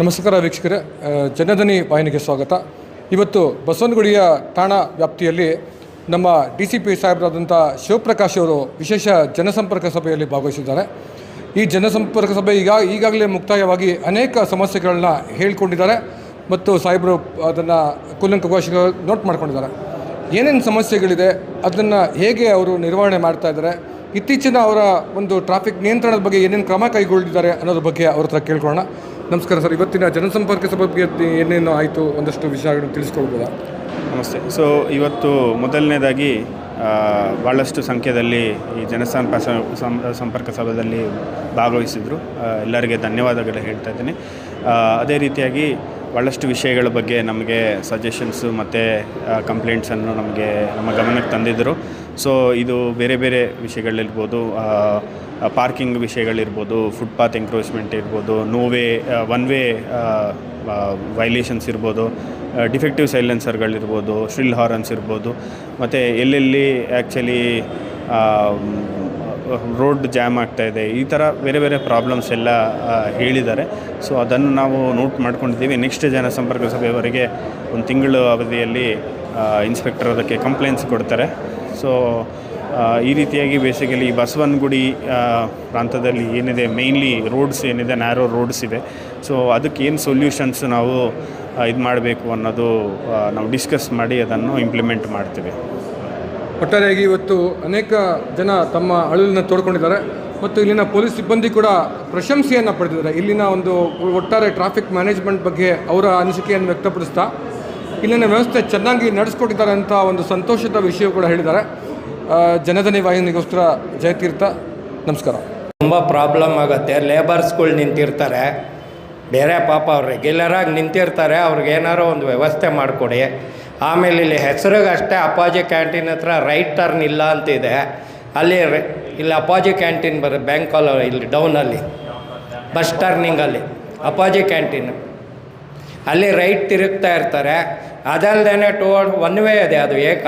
ನಮಸ್ಕಾರ ವೀಕ್ಷಕರೇ ಜನಧನಿ ವಾಹಿನಿಗೆ ಸ್ವಾಗತ. ಇವತ್ತು ಬಸವನಗುಡಿಯ ಠಾಣಾ ವ್ಯಾಪ್ತಿಯಲ್ಲಿ ನಮ್ಮ ಡಿ ಸಿ ಪಿ ಸಾಹೇಬರಾದಂಥ ಶಿವಪ್ರಕಾಶ್ ಅವರು ವಿಶೇಷ ಜನಸಂಪರ್ಕ ಸಭೆಯಲ್ಲಿ ಭಾಗವಹಿಸಿದ್ದಾರೆ. ಈ ಜನಸಂಪರ್ಕ ಸಭೆ ಈಗ, ಈಗಾಗಲೇ ಮುಕ್ತಾಯವಾಗಿ ಅನೇಕ ಸಮಸ್ಯೆಗಳನ್ನ ಹೇಳ್ಕೊಂಡಿದ್ದಾರೆ ಮತ್ತು ಸಾಹೇಬರು ಅದನ್ನು ಕೂಲಂಕುಷ ನೋಟ್ ಮಾಡ್ಕೊಂಡಿದ್ದಾರೆ. ಏನೇನು ಸಮಸ್ಯೆಗಳಿದೆ, ಅದನ್ನು ಹೇಗೆ ಅವರು ನಿರ್ವಹಣೆ ಮಾಡ್ತಾ ಇದ್ದಾರೆ, ಇತ್ತೀಚಿನ ಅವರ ಒಂದು ಟ್ರಾಫಿಕ್ ನಿಯಂತ್ರಣದ ಬಗ್ಗೆ ಏನೇನು ಕ್ರಮ ಕೈಗೊಳ್ಳಿದ್ದಾರೆ ಅನ್ನೋದ್ರ ಬಗ್ಗೆ ಅವ್ರ ಹತ್ರ ಕೇಳ್ಕೊಳ್ಳೋಣ. ನಮಸ್ಕಾರ ಸರ್, ಇವತ್ತಿನ ಜನಸಂಪರ್ಕ ಸಭೆ ಬಗ್ಗೆ ಏನೇನು ಆಯಿತು ಒಂದಷ್ಟು ವಿಷಯಗಳನ್ನು ತಿಳಿಸ್ಕೊಳ್ಬೋದಾ ನಮಸ್ತೆ. ಸೊ ಇವತ್ತು ಮೊದಲನೇದಾಗಿ ಭಾಳಷ್ಟು ಸಂಖ್ಯೆಯಲ್ಲಿ ಈ ಜನಸಂಪರ್ಕ ಸಂಪರ್ಕ ಸಭೆಯಲ್ಲಿ ಭಾಗವಹಿಸಿದರು. ಎಲ್ಲರಿಗೆ ಧನ್ಯವಾದಗಳು ಹೇಳ್ತಾ ಇದ್ದೀನಿ. ಅದೇ ರೀತಿಯಾಗಿ ಭಾಳಷ್ಟು ವಿಷಯಗಳ ಬಗ್ಗೆ ನಮಗೆ ಸಜೆಷನ್ಸು ಮತ್ತು ಕಂಪ್ಲೇಂಟ್ಸನ್ನು ನಮಗೆ ನಮ್ಮ ಗಮನಕ್ಕೆ ತಂದಿದ್ದರು. ಸೊ ಇದು ಬೇರೆ ಬೇರೆ ವಿಷಯಗಳಿರ್ಬೋದು ಪಾರ್ಕಿಂಗ್ ವಿಷಯಗಳಿರ್ಬೋದು ಫುಟ್ಪಾತ್ ಎಂಕ್ರೋಚ್ಮೆಂಟ್ ಇರ್ಬೋದು no way one way violations ಇರ್ಬೋದು ಡಿಫೆಕ್ಟಿವ್ ಸೈಲೆನ್ಸರ್ಗಳಿರ್ಬೋದು ಶ್ರಿಲ್ ಹಾರನ್ಸ್ ಇರ್ಬೋದು, ಮತ್ತು ಎಲ್ಲೆಲ್ಲಿ ಆ್ಯಕ್ಚುಲಿ ರೋಡ್ ಜಾಮ್ ಆಗ್ತಾಯಿದೆ ಈ ಥರ ಬೇರೆ ಬೇರೆ ಪ್ರಾಬ್ಲಮ್ಸ್ ಎಲ್ಲ ಹೇಳಿದ್ದಾರೆ. ಸೊ ಅದನ್ನು ನಾವು ನೋಟ್ ಮಾಡ್ಕೊಂಡಿದ್ದೀವಿ. ನೆಕ್ಸ್ಟ್ ಜನಸಂಪರ್ಕ ಸಭೆಯವರೆಗೆ ಒಂದು ತಿಂಗಳು ಅವಧಿಯಲ್ಲಿ ಇನ್ಸ್ಪೆಕ್ಟರ್ ಅದಕ್ಕೆ ಕಂಪ್ಲೇಂಟ್ಸ್ ಕೊಡ್ತಾರೆ. ಸೊ ಈ ರೀತಿಯಾಗಿ ಬೇಸಿಕಲಿ ಬಸವನಗುಡಿ ಪ್ರಾಂತದಲ್ಲಿ ಏನಿದೆ ಮೇಯ್ನ್ಲಿ ರೋಡ್ಸ್ ಏನಿದೆ ನ್ಯಾರೋ ರೋಡ್ಸ್ ಇದೆ. ಸೊ ಅದಕ್ಕೆ ಏನು ಸೊಲ್ಯೂಷನ್ಸ್ ನಾವು ಇದು ಮಾಡಬೇಕು ಅನ್ನೋದು ನಾವು ಡಿಸ್ಕಸ್ ಮಾಡಿ ಅದನ್ನು ಇಂಪ್ಲಿಮೆಂಟ್ ಮಾಡ್ತೀವಿ. ಒಟ್ಟಾರೆಯಾಗಿ ಇವತ್ತು ಅನೇಕ ಜನ ತಮ್ಮ ಅಳಿಲನ್ನು ತೋಡ್ಕೊಂಡಿದ್ದಾರೆ ಮತ್ತು ಇಲ್ಲಿನ ಪೊಲೀಸ್ ಸಿಬ್ಬಂದಿ ಕೂಡ ಪ್ರಶಂಸೆಯನ್ನು ಪಡೆದಿದ್ದಾರೆ. ಇಲ್ಲಿನ ಒಂದು ಒಟ್ಟಾರೆ ಟ್ರಾಫಿಕ್ ಮ್ಯಾನೇಜ್ಮೆಂಟ್ ಬಗ್ಗೆ ಅವರ ಅನಿಸಿಕೆಯನ್ನು ವ್ಯಕ್ತಪಡಿಸ್ತಾ ಇಲ್ಲಿನ ವ್ಯವಸ್ಥೆ ಚೆನ್ನಾಗಿ ನಡೆಸ್ಕೊಟ್ಟಿದ್ದಾರೆ ಅಂತ ಒಂದು ಸಂತೋಷದ ವಿಷಯ ಕೂಡ ಹೇಳಿದ್ದಾರೆ. ಜನಧನಿ ವಾಹಿನಿಗೋಸ್ಕರ ಜಯತೀರ್ಥ, ನಮಸ್ಕಾರ. ತುಂಬ ಪ್ರಾಬ್ಲಮ್ ಆಗುತ್ತೆ. ಲೇಬರ್ಸ್ಗಳು ನಿಂತಿರ್ತಾರೆ. ಬೇರೆ ಪಾಪ ಅವ್ರು ರೆಗ್ಯುಲರಾಗಿ ನಿಂತಿರ್ತಾರೆ. ಅವ್ರಿಗೆ ಏನಾರೋ ಒಂದು ವ್ಯವಸ್ಥೆ ಮಾಡಿಕೊಡಿ. ಆಮೇಲೆ ಇಲ್ಲಿ ಹೆಸರಿಗೆ ಅಷ್ಟೇ ಅಪ್ಪಾಜಿ ಕ್ಯಾಂಟೀನ್ ಹತ್ರ ರೈಟ್ ಟರ್ನ್ ಇಲ್ಲ ಅಂತಿದೆ. ಅಲ್ಲಿ ಇಲ್ಲಿ ಅಪ್ಪಾಜಿ ಕ್ಯಾಂಟೀನ್ ಬರುತ್ತೆ ಬ್ಯಾಂಕಲ್ಲಿ ಇಲ್ಲಿ ಡೌನಲ್ಲಿ ಬಸ್ ಟರ್ನಿಂಗಲ್ಲಿ ಅಪ್ಪಾಜಿ ಕ್ಯಾಂಟೀನ್ ಅಲ್ಲಿ ರೈಟ್ ತಿರುಗ್ತಾ ಇರ್ತಾರೆ. ಅದಲ್ಲದೆ ಟೂ ಒನ್ ವೇ ಇದೆ ಅದು ಏಕ.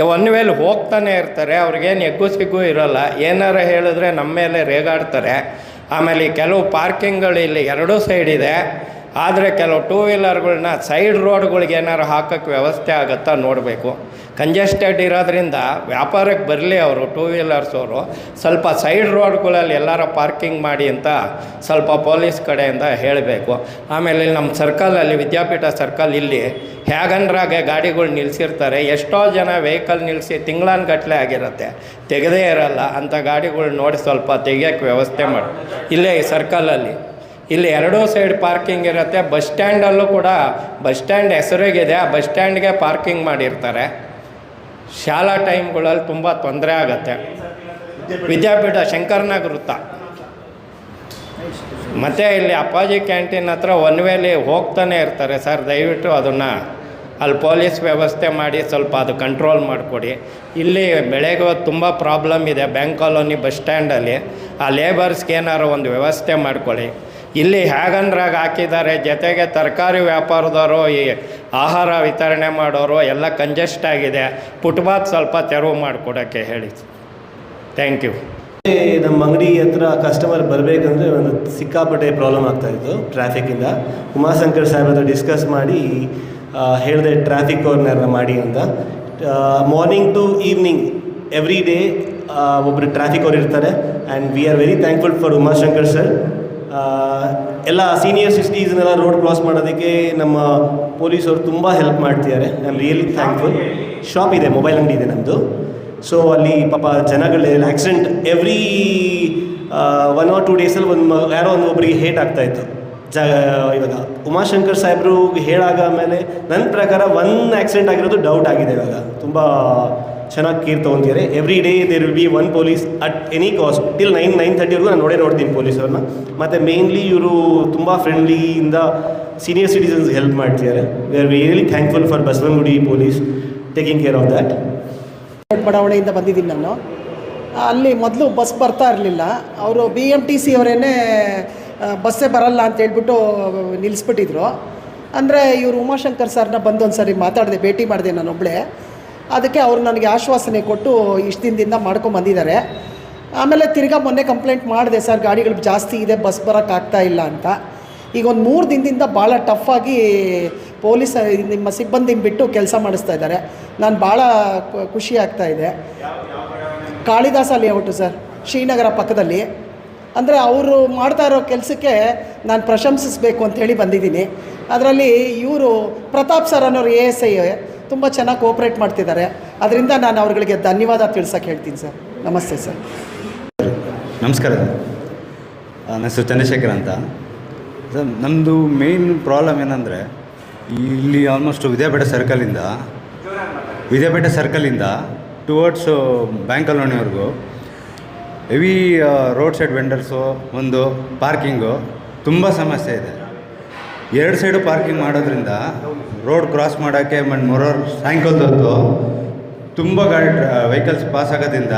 ಒನ್ ವೇಲಿ ಹೋಗ್ತಾನೆ ಇರ್ತಾರೆ. ಅವ್ರಿಗೇನು ಎಗ್ಗು ಸಿಗ್ಗು ಇರೋಲ್ಲ. ಏನಾರ ಹೇಳಿದ್ರೆ ನಮ್ಮ ಮೇಲೆ ರೇಗಾಡ್ತಾರೆ. ಆಮೇಲೆ ಕೆಲವು ಪಾರ್ಕಿಂಗ್ಗಳು ಇಲ್ಲಿ ಎರಡೂ ಸೈಡ್ ಇದೆ. ಆದರೆ ಕೆಲವು ಟೂ ವೀಲರ್ಗಳನ್ನ ಸೈಡ್ ರೋಡ್ಗಳಿಗೆ ಏನಾರು ಹಾಕೋಕ್ಕೆ ವ್ಯವಸ್ಥೆ ಆಗುತ್ತಾ ನೋಡಬೇಕು. ಕಂಜೆಸ್ಟೆಡ್ ಇರೋದ್ರಿಂದ ವ್ಯಾಪಾರಕ್ಕೆ ಬರಲಿ ಅವರು ಟೂ ವೀಲರ್ಸ್ ಅವರು, ಸ್ವಲ್ಪ ಸೈಡ್ ರೋಡ್ಗಳಲ್ಲಿ ಎಲ್ಲರ ಪಾರ್ಕಿಂಗ್ ಮಾಡಿ ಅಂತ ಸ್ವಲ್ಪ ಪೊಲೀಸ್ ಕಡೆಯಿಂದ ಹೇಳಬೇಕು. ಆಮೇಲೆ ನಮ್ಮ ಸರ್ಕಲಲ್ಲಿ ವಿದ್ಯಾಪೀಠ ಸರ್ಕಲ್ ಇಲ್ಲಿ ಹ್ಯಾಗನ್ರಾಗೆ ಗಾಡಿಗಳು ನಿಲ್ಲಿಸಿರ್ತಾರೆ ಎಷ್ಟೋ ಜನ ವೆಹಿಕಲ್ ನಿಲ್ಲಿಸಿ ತಿಂಗಳಾನ್ಗಟ್ಲೆ ಆಗಿರುತ್ತೆ. ತೆಗೆದೇ ಇರಲ್ಲ. ಅಂಥ ಗಾಡಿಗಳು ನೋಡಿ ಸ್ವಲ್ಪ ತೆಗಿಯೋಕ್ಕೆ ವ್ಯವಸ್ಥೆ ಮಾಡಿ. ಇಲ್ಲೇ ಈ ಸರ್ಕಲಲ್ಲಿ ಇಲ್ಲಿ ಎರಡೂ ಸೈಡ್ ಪಾರ್ಕಿಂಗ್ ಇರುತ್ತೆ. ಬಸ್ ಸ್ಟ್ಯಾಂಡಲ್ಲೂ ಕೂಡ ಬಸ್ ಸ್ಟ್ಯಾಂಡ್ ಹೆಸರಿಗಿದೆ. ಆ ಬಸ್ ಸ್ಟ್ಯಾಂಡ್ಗೆ ಪಾರ್ಕಿಂಗ್ ಮಾಡಿರ್ತಾರೆ. ಶಾಲಾ ಟೈಮ್ಗಳಲ್ಲಿ ತುಂಬ ತೊಂದರೆ ಆಗತ್ತೆ. ವಿದ್ಯಾಪೀಠ ಶಂಕರ್ನಾಗ್ ವೃತ್ತ. ಮತ್ತು ಇಲ್ಲಿ ಅಪ್ಪಾಜಿ ಕ್ಯಾಂಟೀನ್ ಹತ್ರ ಒನ್ ವೇಲಿ ಹೋಗ್ತಾನೆ ಇರ್ತಾರೆ ಸರ್, ದಯವಿಟ್ಟು ಅದನ್ನು ಅಲ್ಲಿ ಪೊಲೀಸ್ ವ್ಯವಸ್ಥೆ ಮಾಡಿ ಸ್ವಲ್ಪ ಅದು ಕಂಟ್ರೋಲ್ ಮಾಡಿಕೊಡಿ. ಇಲ್ಲಿ ಬೆಳೆಗೆ ತುಂಬ ಪ್ರಾಬ್ಲಮ್ ಇದೆ, ಬ್ಯಾಂಕ್ ಕಾಲೋನಿ ಬಸ್ ಸ್ಟ್ಯಾಂಡಲ್ಲಿ. ಆ ಲೇಬರ್ಸ್ಗೆ ಏನಾರು ಒಂದು ವ್ಯವಸ್ಥೆ ಮಾಡ್ಕೊಳ್ಳಿ. ಇಲ್ಲಿ ಹೇಗಂದ್ರಾಗ ಹಾಕಿದ್ದಾರೆ. ಜೊತೆಗೆ ತರಕಾರಿ ವ್ಯಾಪಾರದವರು, ಈ ಆಹಾರ ವಿತರಣೆ ಮಾಡೋರು ಎಲ್ಲ ಕಂಜೆಸ್ಟ್ ಆಗಿದೆ. ಫುಟ್ಪಾತ್ ಸ್ವಲ್ಪ ತೆರವು ಮಾಡಿಕೊಡೋಕ್ಕೆ ಹೇಳಿ. ಥ್ಯಾಂಕ್ ಯು ನಮ್ಮ ಅಂಗಡಿ ಹತ್ರ ಕಸ್ಟಮರ್ ಬರಬೇಕಂದ್ರೆ ಒಂದು ಸಿಕ್ಕಾಪಟ್ಟೆ ಪ್ರಾಬ್ಲಮ್ ಆಗ್ತಾಯಿತ್ತು ಟ್ರಾಫಿಕ್ಕಿಂದ ಉಮಾಶಂಕರ್ ಸಾಹೇಬ್ ಹತ್ರ ಡಿಸ್ಕಸ್ ಮಾಡಿ ಹೇಳಿದೆ ಟ್ರಾಫಿಕ್ ಕಾರ್ನರ್ನ ಮಾಡಿ ಅಂತ. Morning to evening every day ಒಬ್ಬರು ಟ್ರಾಫಿಕ್ ಅವ್ರು ಇರ್ತಾರೆ. And we are very thankful for Umashankar sir ಎಲ್ಲ ಸೀನಿಯರ್ ಸಿಟಿಸನ್ನೆಲ್ಲ ರೋಡ್ ಕ್ರಾಸ್ ಮಾಡೋದಕ್ಕೆ ನಮ್ಮ ಪೊಲೀಸವರು ತುಂಬ ಹೆಲ್ಪ್ ಮಾಡ್ತಿದ್ದಾರೆ. I am really thankful shop ಇದೆ ಮೊಬೈಲ್ ಅಂಗಡಿ ಇದೆ ನಮ್ಮದು ಸೊ ಅಲ್ಲಿ ಪಾಪ ಜನಗಳು accident every one or two ಡೇಸಲ್ಲಿ ಒಂದು ಯಾರೋ ಒಂದು ಒಬ್ಬರಿಗೆ ಹೇಟ್ ಆಗ್ತಾಯಿತ್ತು ಜ, ಇವಾಗ ಉಮಾಶಂಕರ್ ಸಾಹೇಬ್ರು ಹೇಳಾಗ ಆಮೇಲೆ ನನ್ನ ಪ್ರಕಾರ ಒನ್ ಆಕ್ಸಿಡೆಂಟ್ ಆಗಿರೋದು ಡೌಟ್ ಆಗಿದೆ ಇವಾಗ. ತುಂಬ ಚೆನ್ನಾಗಿ care ತೊಗೊತಿದ್ದಾರೆ every day there will be one police at any cost till nine nine ತರ್ಟಿವರೆಗೂ ನಾನು ನೋಡೇ ನೋಡ್ತೀನಿ ಪೊಲೀಸವ್ರನ್ನ. ಮತ್ತು ಮೇಯ್ನ್ಲಿ ಇವರು ತುಂಬ ಫ್ರೆಂಡ್ಲಿಯಿಂದ ಸೀನಿಯರ್ ಸಿಟಿಸನ್ಸ್ ಹೆಲ್ಪ್ ಮಾಡ್ತಿದ್ದಾರೆ. We are really thankful for Basavanagudi police taking care of that ಬಡಾವಣೆಯಿಂದ ಬಂದಿದ್ದೀನಿ ನಾನು. ಅಲ್ಲಿ ಮೊದಲು ಬಸ್ ಬರ್ತಾ ಇರಲಿಲ್ಲ. ಅವರು ಬಿ ಎಂ ಟಿ ಸಿ ಅವರೇನೆ ಬಸ್ಸೇ ಬರಲ್ಲ ಅಂತ ಹೇಳ್ಬಿಟ್ಟು ನಿಲ್ಲಿಸ್ಬಿಟ್ಟಿದ್ರು ಅಂದರೆ ಇವರು ಉಮಾಶಂಕರ್ ಸರ್ನ ಬಂದು ಒಂದು ಸಾರಿ ಮಾತಾಡಿದೆ, ಭೇಟಿ ಮಾಡಿದೆ ನಾನು ಒಬ್ಬಳೇ ಅದಕ್ಕೆ ಅವರು ನನಗೆ ಆಶ್ವಾಸನೆ ಕೊಟ್ಟು ಇಷ್ಟು ದಿನದಿಂದ ಮಾಡ್ಕೊಂಬಂದಿದ್ದಾರೆ ಆಮೇಲೆ ತಿರ್ಗಾ ಮೊನ್ನೆ ಕಂಪ್ಲೇಂಟ್ ಮಾಡಿದೆ, ಸರ್, ಗಾಡಿಗಳು ಜಾಸ್ತಿ ಇದೆ ಬಸ್ ಬರೋಕ್ಕಾಗ್ತಾ ಇಲ್ಲ ಅಂತ. ಈಗ ಒಂದು ಮೂರು ದಿನದಿಂದ ಭಾಳ ಟಫ್ ಆಗಿ ಪೊಲೀಸ್, ನಿಮ್ಮ ಸಿಬ್ಬಂದಿ ಬಿಟ್ಟು ಕೆಲಸ ಮಾಡಿಸ್ತಾ ಇದ್ದಾರೆ. ನಾನು ಭಾಳ ಖುಷಿ ಆಗ್ತಾ ಇದೆ. ಕಾಳಿದಾಸ ಲೇಔಟು, ಸರ್, ಶ್ರೀನಗರ ಪಕ್ಕದಲ್ಲಿ. ಅಂದರೆ ಅವರು ಮಾಡ್ತಾ ಇರೋ ಕೆಲಸಕ್ಕೆ ನಾನು ಪ್ರಶಂಸಿಸಬೇಕು ಅಂತೇಳಿ ಬಂದಿದ್ದೀನಿ. ಅದರಲ್ಲಿ ಇವರು ಪ್ರತಾಪ್ ಸರ್ ಅನ್ನೋರು ಎ ಎಸ್ ಐ ತುಂಬ ಚೆನ್ನಾಗಿ ಕೋಪ್ರೇಟ್ ಮಾಡ್ತಿದ್ದಾರೆ. ಅದರಿಂದ ನಾನು ಅವ್ರಗಳಿಗೆ ಧನ್ಯವಾದ ತಿಳ್ಸೋಕ್ಕೆ ಹೇಳ್ತೀನಿ ಸರ್. ನಮಸ್ತೆ ಸರ್. ನಮಸ್ಕಾರ ನನ್ನ ಹೆಸರು ಚಂದ್ರಶೇಖರ್ ಅಂತ. ಸರ್ ನಮ್ಮದು ಮೇಯ್ನ್ ಪ್ರಾಬ್ಲಮ್ ಏನಂದರೆ, ಇಲ್ಲಿ ಆಲ್ಮೋಸ್ಟ್ ವಿದ್ಯಾಪೇಟೆ ಸರ್ಕಲಿಂದ ವಿದ್ಯಾಪೇಟೆ ಸರ್ಕಲಿಂದ ಟುವರ್ಡ್ಸ್ ಬ್ಯಾಂಕ್ ಕಾಲೋನಿವರೆಗೂ ಹೆವಿ ರೋಡ್ ಸೈಡ್ ವೆಂಡರ್ಸು ಒಂದು ಪಾರ್ಕಿಂಗು ತುಂಬ ಸಮಸ್ಯೆ ಇದೆ. ಎರಡು ಸೈಡು ಪಾರ್ಕಿಂಗ್ ಮಾಡೋದ್ರಿಂದ ರೋಡ್ ಕ್ರಾಸ್ ಮಾಡೋಕ್ಕೆ ಮತ್ತು ಮೊರೋರ್ ಸಾಯಂಕಾಲದೊತ್ತು ತುಂಬ ಗಾಡಿ ವೆಹಿಕಲ್ಸ್ ಪಾಸ್ ಆಗೋದ್ರಿಂದ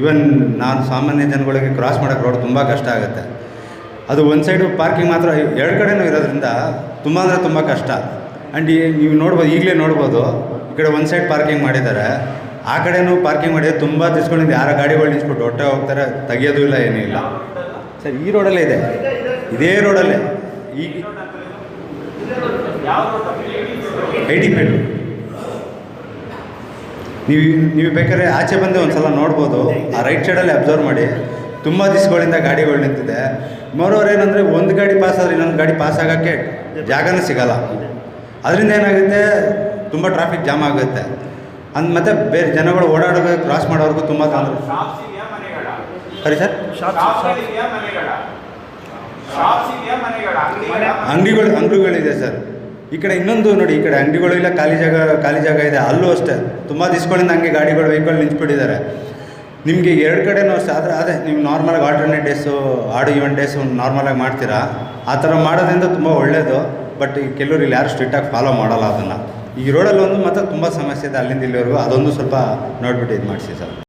ಇವನ್ ನಾನು ಸಾಮಾನ್ಯ ಜನಗಳಿಗೆ ಕ್ರಾಸ್ ಮಾಡೋಕ್ಕೆ ರೋಡ್ ತುಂಬ ಕಷ್ಟ ಆಗುತ್ತೆ. ಅದು ಒಂದು ಸೈಡು ಪಾರ್ಕಿಂಗ್ ಮಾತ್ರ, ಎರಡು ಕಡೆನೂ ಇರೋದ್ರಿಂದ ತುಂಬ ಅಂದರೆ ತುಂಬ ಕಷ್ಟ. ಆ್ಯಂಡ್ ನೀವು ನೋಡ್ಬೋದು, ಈಗಲೇ ನೋಡ್ಬೋದು, ಈ ಕಡೆ ಒಂದು ಸೈಡ್ ಪಾರ್ಕಿಂಗ್ ಮಾಡಿದ್ದಾರೆ. ಆ ಕಡೆನೂ ಪಾರ್ಕಿಂಗ್ ಮಾಡಿದ್ರೆ ತುಂಬ ದಿಸ್ಕೊಂಡಿದ್ದು ಯಾರ ಗಾಡಿಗಳು ನಿಲ್ಸ್ಬಿಟ್ಟು ಹೊಟ್ಟೆ ಹೋಗ್ತಾರೆ, ತೆಗಿಯೋದು ಇಲ್ಲ, ಏನೂ ಇಲ್ಲ. ಸರ್, ಈ ರೋಡಲ್ಲೇ ಇದೆ? ಇದೇ ರೋಡಲ್ಲೇ ಈಗ ಐ ಪೇಟು ನೀವು ನೀವು ಬೇಕಾದ್ರೆ ಆಚೆ ಬಂದು ಒಂದು ಸಲ ನೋಡ್ಬೋದು. ಆ ರೈಟ್ ಸೈಡಲ್ಲಿ ಅಬ್ಸರ್ವ್ ಮಾಡಿ. ತುಂಬ ದಿವಸಗಳಿಂದ ಗಾಡಿಗಳು ನಿಂತಿದೆ. ಮರೋರು ಏನಂದರೆ ಒಂದು ಗಾಡಿ ಪಾಸ್ ಆದರೆ ಇನ್ನೊಂದು ಗಾಡಿ ಪಾಸ್ ಆಗೋಕ್ಕೆ ಜಾಗನೇ ಸಿಗಲ್ಲ. ಅದರಿಂದ ಏನಾಗುತ್ತೆ? ತುಂಬ ಟ್ರಾಫಿಕ್ ಜಾಮ್ ಆಗುತ್ತೆ. ಅಂದ ಮತ್ತೆ ಬೇರೆ ಜನಗಳು ಓಡಾಡೋದು ಕ್ರಾಸ್ ಮಾಡೋವರೆಗೂ ತುಂಬ ತೊಂದರೆ. ಸರಿ ಸರ್ ಅಂಗಡಿಗಳು? ಅಂಗಡಿಗಳಿದೆ ಸರ್ ಈ ಕಡೆ ಇನ್ನೊಂದು ನೋಡಿ, ಈ ಕಡೆ ಅಂಗಡಿಗಳು ಇಲ್ಲ, ಖಾಲಿ ಜಾಗ ಖಾಲಿ ಜಾಗ ಇದೆ. ಅಲ್ಲೂ ಅಷ್ಟೇ. ತುಂಬ ದಿಸ್ಗಳಿಂದ ಹಂಗೆ ಗಾಡಿಗಳು ವೆಹಿಕಲ್ ನಿಂತ್ಬಿಟ್ಟಿದ್ದಾರೆ. ನಿಮಗೆ ಎರಡು ಕಡೆನೂ ಅಷ್ಟೇ. ಆದರೆ, ಅದೇ, ನೀವು ನಾರ್ಮಲಾಗಿ ಆಲ್ಟರ್ನೇಟ್ ಡೇಸು ಆಡು ಈವೆಂಟ್ ಡೇಸು ನಾರ್ಮಲಾಗಿ ಮಾಡ್ತೀರಾ? ಆ ಥರ ಮಾಡೋದ್ರಿಂದ ತುಂಬ ಒಳ್ಳೆಯದು ಬಟ್ ಈ ಕೆಲವರು ಇಲ್ಲಿ ಯಾರು ಸ್ಟ್ರಿಕ್ಟಾಗಿ ಫಾಲೋ ಮಾಡಲ್ಲ ಅದನ್ನು. ಈ ರೋಡಲ್ಲಿ ಒಂದು ಮಾತ್ರ ತುಂಬ ಸಮಸ್ಯೆ ಇದೆ ಅಲ್ಲಿಂದ ಇಲ್ಲಿವರೆಗೂ. ಅದೊಂದು ಸ್ವಲ್ಪ ನೋಡ್ಬಿಟ್ಟು ಇದು ಮಾಡಿಸಿ ಸರ್.